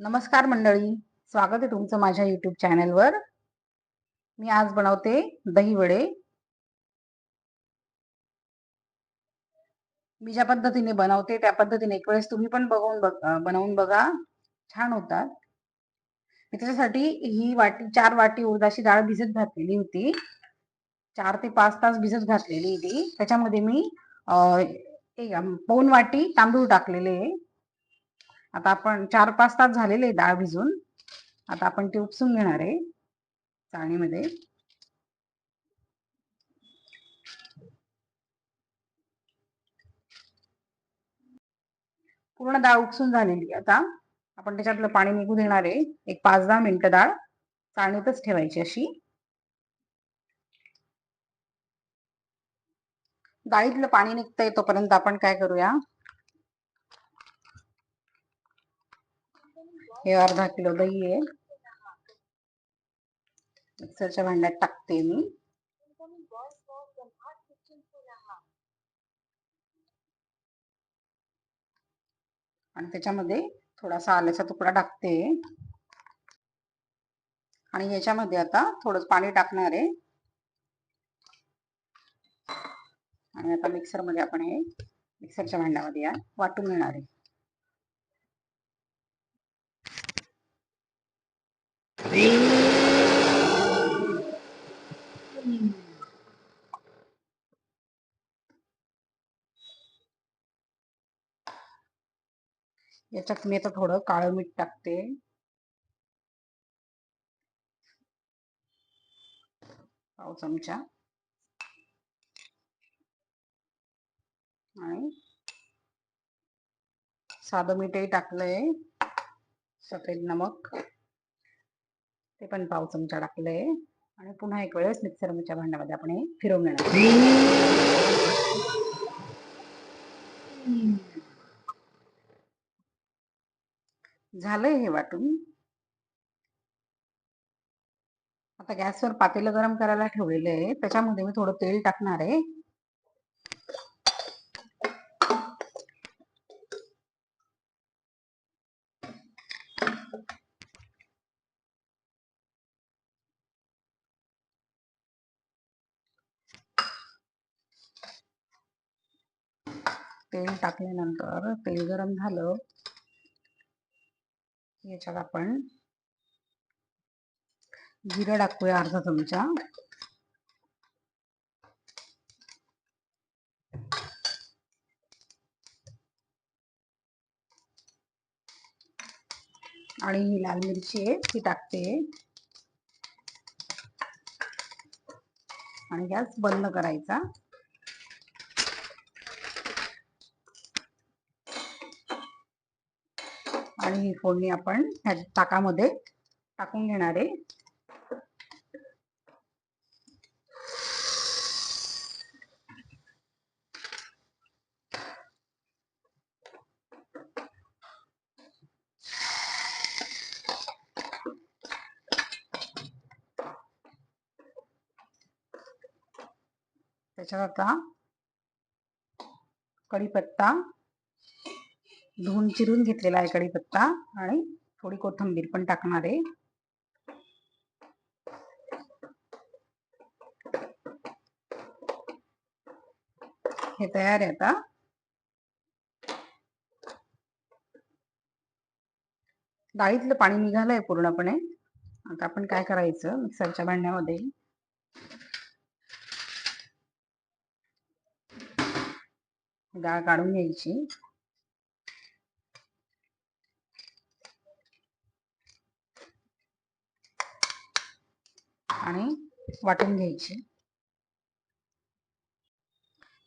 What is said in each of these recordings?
नमस्कार मंडळी स्वागत आहे तुमचं माझ्या युट्यूब चॅनलवर मी आज बनवते दही वडे. मी ज्या पद्धतीने बनवते त्या पद्धतीने एक वेळेस तुम्ही पण बघून बघ बनवून बघा. छान होतात. मी त्याच्यासाठी ही वाटी चार वाटी उर्दाची डाळ भिजत घातलेली होती. चार ते पाच तास भिजत घातलेली होती. त्याच्यामध्ये मी एक पाऊन वाटी तांदूळ टाकलेले आता आपण चार पाच तास झालेले डाळ भिजून. आता आपण ते उपसून घेणार आहे. चाळणीमध्ये. पूर्ण डाळ उपसून झालेली आता. आपण त्याच्यातलं पाणी निघू देणार आहे. एक पाच दहा मिनिटं डाळ चाळणीतच ठेवायची अशी. डाळीतलं पाणी निघतंय तोपर्यंत आपण काय करूया? हे अर्धा किलो दही आहे. मिक्सरच्या भांड्यात टाकते मी. आणि त्याच्यामध्ये थोडासा आल्याचा तुकडा टाकते. आणि याच्यामध्ये आता थोडं पाणी टाकणार आहे. आणि आता मिक्सरमध्ये आपण हे मिक्सरच्या भांड्यामध्ये या वाटून घेणार आहे. याच्यात मी आता थोडं काळं मीठ टाकते. पाव चमचा. आणि साधं मीठही टाकलंय. सफेद नमक. ते पण पाव चमचा टाकलंय. आणि पुन्हा एक वेळेस मिक्सरच्या भांड्यामध्ये आपण हे फिरवून घेणार झालंय हे वाटून. आता गॅसवर पातेलं गरम करायला ठेवलेलं आहे. त्याच्यामध्ये मी थोडं तेल टाकणार आहे. तेल टाकल्यानंतर तेल गरम झालं. याच्यात आपण जिरं टाकूया अर्धा चमचा. आणि ही लाल मिरची आहे ती टाकते. आणि गॅस बंद करायचा. आणि ही फोडणी आपण टाकून आता कढीपत्ता धुवून चिरून घेतलेला आहे कढीपत्ता आणि थोडी कोथिंबीर पण टाकणार आहे. हे तयार आहे आता. डाळीतलं पाणी निघालंय पूर्णपणे. आता आपण काय करायचं? मिक्सरच्या भांड्यामध्ये. डाळ काढून घ्यायची. आणि वाटून घ्यायची.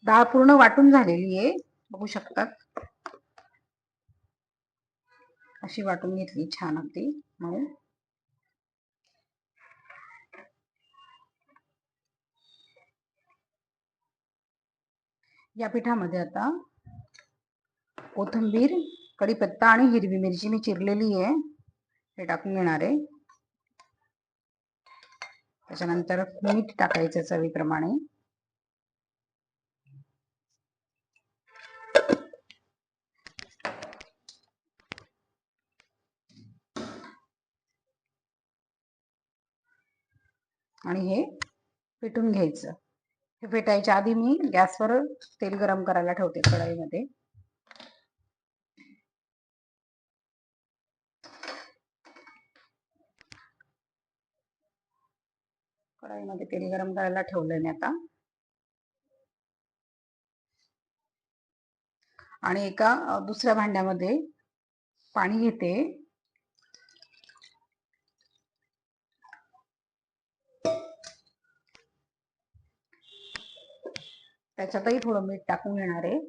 डाळ पूर्ण वाटून झालेली आहे बघू शकतात. अशी वाटून घेतली छान अगदी म्हणून. या पिठामध्ये आता कोथिंबीर कढीपत्ता आणि हिरवी मिरची मी चिरलेली आहे हे टाकून घेणार आहे. त्याच्यानंतर मीठ टाकायचं चवीप्रमाणे. आणि हे पेटून घ्यायचं. हे फेटायच्या आधी मी गॅसवर तेल गरम करायला ठेवते कढाईमध्ये. कढाईमध्ये तेल गरम करायला ठेवलंय मी आता. आणि एका दुसऱ्या भांड्यामध्ये पाणी घेते. त्याच्यातही थोडं मीठ टाकून घेणार आहे.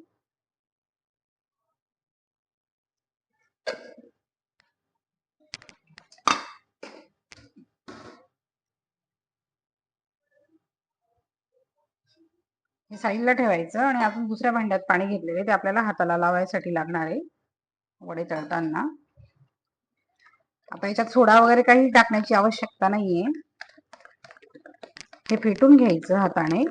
हे साईडला ठेवायचं आणि आपण दुसऱ्या भांड्यात पाणी घेतलेले ते आपल्याला हाताला लावायसाठी लागणार आहे. वडे तळताना. आता याच्यात सोडा वगैरे काही टाकण्याची आवश्यकता नाहीये. हे फेटून घ्यायचं हाताने.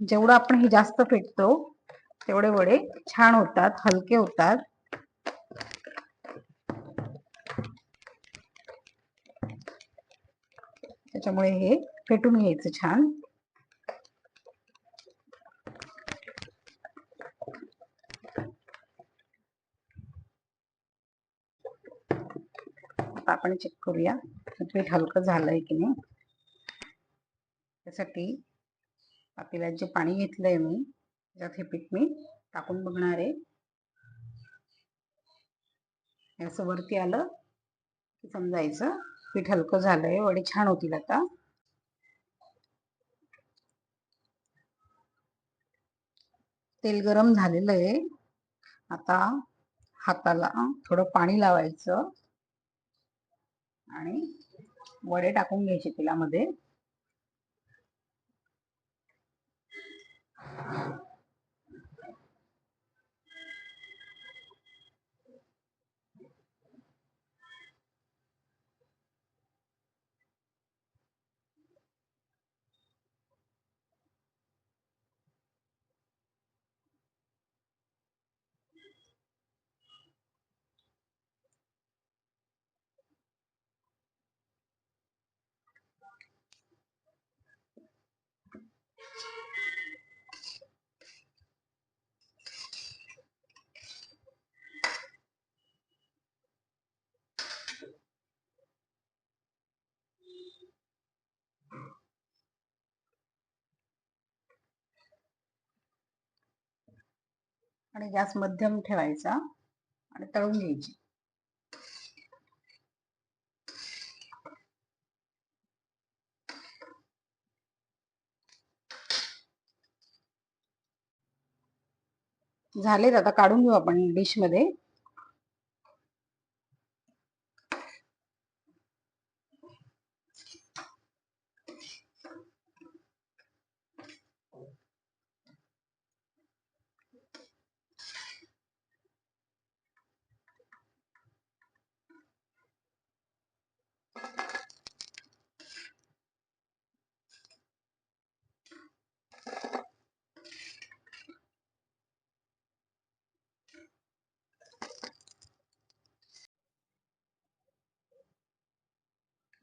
जेवढं आपण हे जास्त फेटतो तेवढे वडे छान होतात हलके होतात. त्याच्यामुळे हे फेटून घ्यायचं छान. आता आपण चेक करूया पीठ हलकं झालंय की नाही? त्यासाठी पातेल्यात जे पाणी घेतलंय मी त्याच्यात हे पीठ मी टाकून बघणार आहे. असं वरती आलं की समजायचं. पीठ हलकं झालंय वडे छान होतील आता. तेल गरम झालेलं आहे. आता हाताला थोडं पाणी लावायचं. आणि वडे टाकून घ्यायचे तेलामध्ये. आणि गॅस मध्यम ठेवायचा आणि तळून घ्यायची. झालेत आता काढून घेऊ आपण डिशमध्ये.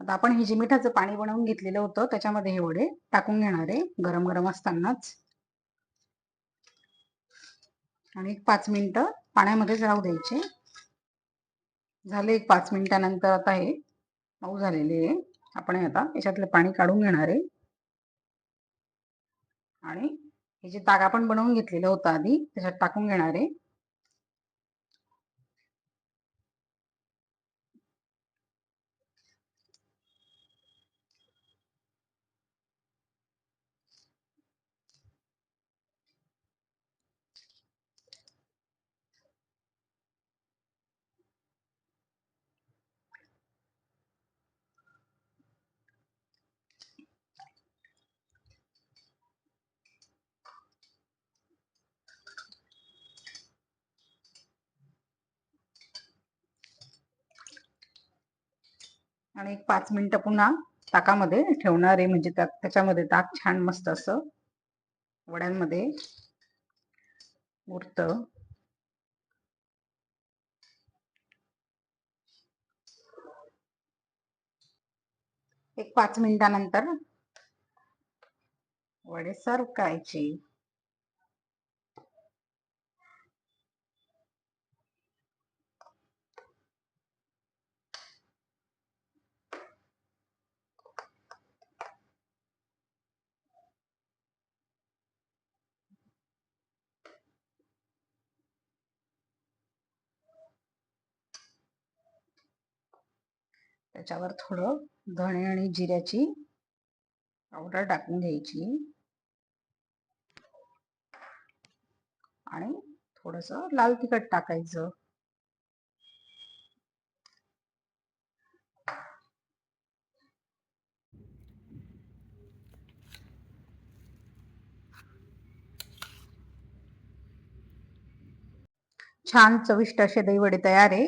आता आपण हे जे मिठाचं पाणी बनवून घेतलेलं होतं त्याच्यामध्ये हे वडे टाकून घेणार आहे गरम गरम असतानाच. आणि एक पाच मिनिटं पाण्यामध्येच राहू द्यायचे. झाले एक पाच मिनिटानंतर आता हे मऊ झालेले आहे. आपण आता याच्यातलं पाणी काढून घेणार आहे. आणि हे जे ताग आपण बनवून घेतलेलं होतं आधी त्याच्यात टाकून घेणार आहे. आणि एक पाच मिनिटं पुन्हा ताकामध्ये ठेवणार आहे म्हणजे त्याच्यामध्ये ताक छान मस्त असं वड्यांमध्ये उरत. एक पाच मिनिटानंतर वडे सर्व करायची. त्याच्यावर थोडं धणे आणि जिऱ्याची पावडर टाकून घ्यायची. आणि थोडस लाल तिखट टाकायचं. छान चविष्ट असे दहीवडे तयार आहे.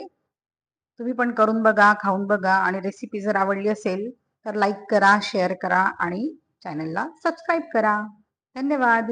तुम्ही पण करून बघा खाऊन बघा आणि रेसिपी जर आवडली असेल तर लाईक करा शेअर करा आणि चॅनलला सबस्क्राईब करा. धन्यवाद.